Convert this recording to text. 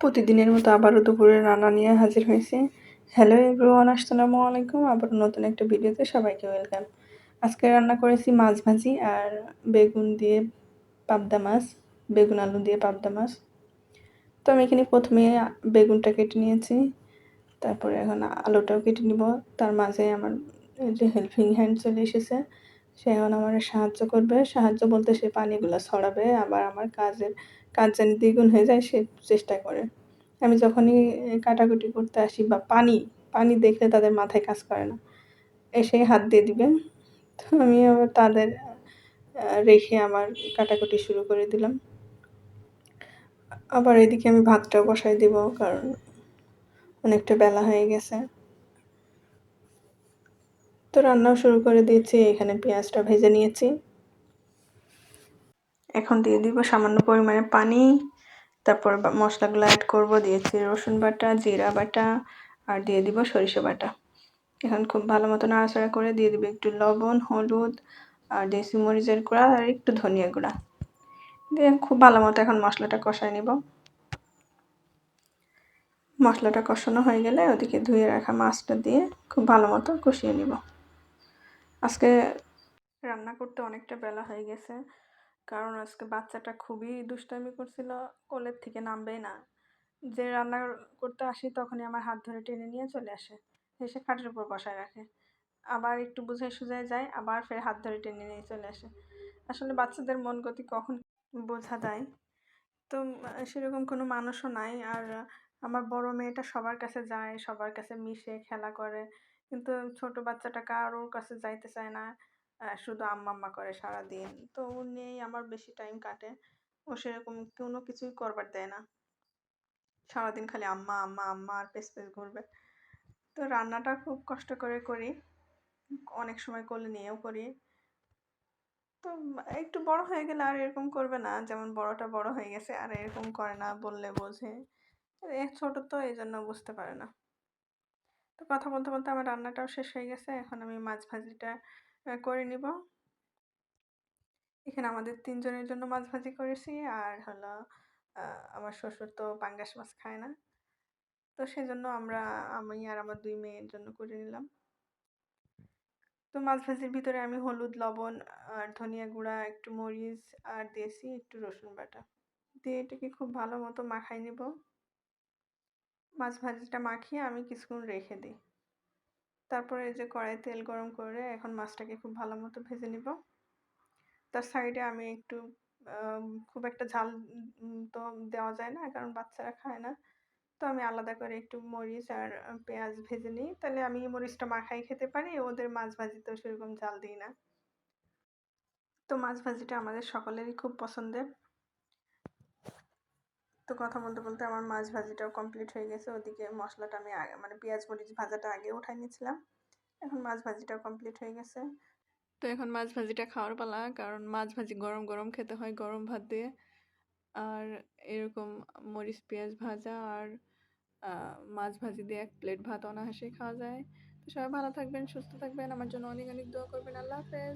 প্রতিদিনের মতো আবারও দুপুরে রান্না নিয়ে হাজির হয়েছি। হ্যালো এভরিওয়ান আসসালামু আলাইকুম। আবার নতুন একটা ভিডিওতে সবাইকে ওয়েলকাম আজকে রান্না করেছি মাছ ভাজি আর বেগুন দিয়ে পাবদা মাছ, বেগুন আলু দিয়ে পাবদা মাছ। তো আমি এখানে প্রথমে বেগুনটা কেটে নিয়েছি, তারপরে এখন আলুটাও কেটে নিব। তার মাঝে আমার যে হেল্পিং হ্যান্ড চলে এসেছে। সে এখন আমার সাহায্য করবে। সাহায্য বলতে সে পানিগুলো ছড়াবে, আবার আমার কাজের, কাজ যেন দ্বিগুণ হয়ে যায় সে চেষ্টা করে। আমি যখনই কাটাকুটি করতে আসি বা পানি পানি দেখলে তাদের মাথায় কাজ করে না, এসে হাত দিয়ে দিবে। তো আমি আবার তাদের রেখে আমার কাটাকুটি শুরু করে দিলাম। আবার এদিকে আমি ভাতটাও বসাই দিব, কারণ অনেকটা বেলা হয়ে গেছে। তো রান্নাও শুরু করে দিয়েছি, এখানে পেঁয়াজটা ভেজে নিয়েছি। এখন দিয়ে দিব সামান্য পরিমাণে পানি, তারপর মশলাগুলো অ্যাড করব, দিয়েছি রসুন বাটা, জিরা বাটা, আর দিয়ে দিব সরিষা বাটা। এখন খুব ভালো মতো নাড়াচাড়া করে দিয়ে দিব একটু লবণ, হলুদ, আর দেশি মরিচের গুঁড়া, আর একটু ধনিয়া গুঁড়া। দিয়ে খুব ভালো মতো এখন মশলাটা কষায় নিব। মশলাটা কষানো হয়ে গেলে ওদিকে ধুয়ে রাখা মাছটা দিয়ে খুব ভালো মতো কষিয়ে নিব। আজকে রান্না করতে অনেকটা বেলা হয়ে গেছে। কারণ আজকে বাচ্চাটা খুবই দুষ্টামি করছিল, কোলের থেকে নামবেই না। যে রান্না করতে আসি তখনই আমার হাত ধরে টেনে নিয়ে চলে আসে। এসে খাটের উপর বসায় রাখে। আবার একটু বুঝে সুঝে যায়, আবার ফের হাত ধরে টেনে নিয়ে চলে আসে। আসলে বাচ্চাদের মন গতি কখন বোঝা দেয় তো সেরকম কোনো মানুষও নাই। আর আমার বড় মেয়েটা সবার কাছে যায়, সবার কাছে মিশে, খেলা করে। কিন্তু ছোট বাচ্চাটা কারোর কাছে যাইতে চায় না। শুধু আম্মা আম্মা করে সারাদিন। তো ও নিয়েই আমার বেশি টাইম কাটে। ও সেরকম কোনো কিছুই করবার দেয় না। সারাদিন খালি আম্মা আম্মা আম্মা আর পেস পেস ঘুরবে। তো রান্নাটা খুব কষ্ট করে করি। অনেক সময় কোলে নিয়েও করি। তো একটু বড় হয়ে গেলে আর এরকম করবে না। যেমন বড়টা বড় হয়ে গেছে, আর এরকম করে না বললে বোঝে। ছোট তো এই জন্য বুঝতে পারে না। তো কথা বলতে বলতে আমার রান্নাটাও শেষ হয়ে গেছে। এখন আমি মাছ ভাজিটা করে নিব। এখানে আমাদের তিনজনের জন্য মাছ ভাজি করেছি। আর হলো আমার শ্বশুর তো পাঙ্গাস মাছ খায় না। তো সেজন্য আমরা, আমি আর আমার দুই মেয়ের জন্য করে নিলাম। তো মাছ ভাজির ভিতরে আমি হলুদ, লবণ আর ধনিয়া গুঁড়া, একটু মরিচ আর দিয়েছি, একটু রসুন বাটা। দিয়ে এটাকে খুব ভালো মতো মাখাই নেব। মাছ ভাজিটা মাখিয়ে আমি কিছুক্ষণ রেখে দিই। তারপরে এই যে কড়াই তেল গরম করে এখন মাছটাকে খুব ভালো মতো ভেজে নিব। তার সাইডে আমি একটু খুব একটা ঝাল তো দেওয়া যায় না, কারণ বাচ্চারা খায় না। তো আমি আলাদা করে একটু মরিচ আর পেঁয়াজ ভেজে নিই। তাহলে আমি মরিচটা মাখাই খেতে পারি, ওদের মাছ ভাজিতেও সেরকম ঝাল দিই না। তো মাছ ভাজিটা আমাদের সকলেরই খুব পছন্দের। তো কথা বলতে বলতে আমার মাছ ভাজিটাও কমপ্লিট হয়ে গেছে। ওদিকে মশলাটা আমি আগে মানে পেঁয়াজ, মরিচ ভাজাটা আগে উঠাই নিয়েছিলাম। এখন মাছ ভাজিটাও কমপ্লিট হয়ে গেছে। তো এখন মাছ ভাজিটা খাওয়ার পালা, কারণ মাছ ভাজি গরম গরম খেতে হয় গরম ভাত দিয়ে। আর এরকম মরিচ, পেঁয়াজ ভাজা আর মাছ ভাজি দিয়ে এক প্লেট ভাত অনাহাসে খাওয়া যায়। তো সবাই ভালো থাকবেন, সুস্থ থাকবেন। আমার জন্য অনেক অনেক দোয়া করবেন। আল্লাহ হাফেজ।